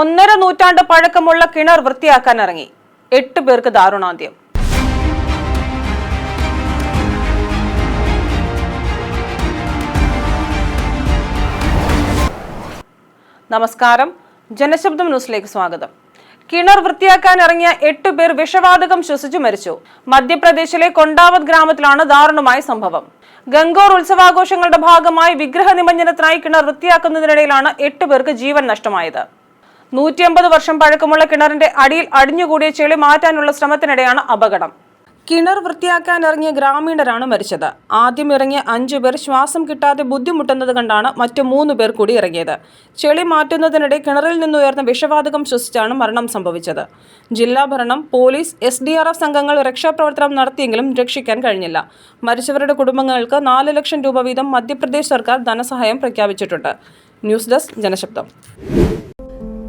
ഒന്നര നൂറ്റാണ്ട് പഴക്കമുള്ള കിണർ വൃത്തിയാക്കാൻ ഇറങ്ങി. എട്ട് പേർക്ക് ദാരുണാന്ത്യം. നമസ്കാരം. ജനശബ്ദം ന്യൂസിലേക്ക് സ്വാഗതം. കിണർ വൃത്തിയാക്കാൻ ഇറങ്ങിയ എട്ട് പേർ വിഷവാതകം ശ്വസിച്ചു മരിച്ചു. മധ്യപ്രദേശിലെ കൊണ്ടാവത് ഗ്രാമത്തിലാണ് ദാരുണമായ സംഭവം. ഗംഗോർ ഉത്സവാഘോഷങ്ങളുടെ ഭാഗമായി വിഗ്രഹ നിമഞ്ജനത്തിനായി കിണർ വൃത്തിയാക്കുന്നതിനിടയിലാണ് എട്ട് പേർക്ക് ജീവൻ നഷ്ടമായത്. നൂറ്റിയമ്പത് വർഷം പഴക്കമുള്ള കിണറിന്റെ അടിയിൽ അടിഞ്ഞുകൂടിയ ചെളി മാറ്റാനുള്ള ശ്രമത്തിനിടെയാണ് അപകടം. കിണർ വൃത്തിയാക്കാൻ ഇറങ്ങിയ ഗ്രാമീണരാണ് മരിച്ചത്. ആദ്യം ഇറങ്ങിയ അഞ്ചു പേർ ശ്വാസം കിട്ടാതെ ബുദ്ധിമുട്ടുന്നത് കണ്ടാണ് മറ്റു മൂന്ന് പേർ കൂടി ഇറങ്ങിയത്. ചെളി മാറ്റുന്നതിനിടെ കിണറിൽ നിന്നുയർന്ന വിഷവാതകം ശ്വസിച്ചാണ് മരണം സംഭവിച്ചത്. ജില്ലാ ഭരണം police S D R F സംഘങ്ങൾ രക്ഷാപ്രവർത്തനം നടത്തിയെങ്കിലും രക്ഷിക്കാൻ കഴിഞ്ഞില്ല. മരിച്ചവരുടെ കുടുംബങ്ങൾക്ക് നാല് ലക്ഷം രൂപ വീതം മധ്യപ്രദേശ് സർക്കാർ ധനസഹായം പ്രഖ്യാപിച്ചിട്ടുണ്ട്. News desk Janashabdam.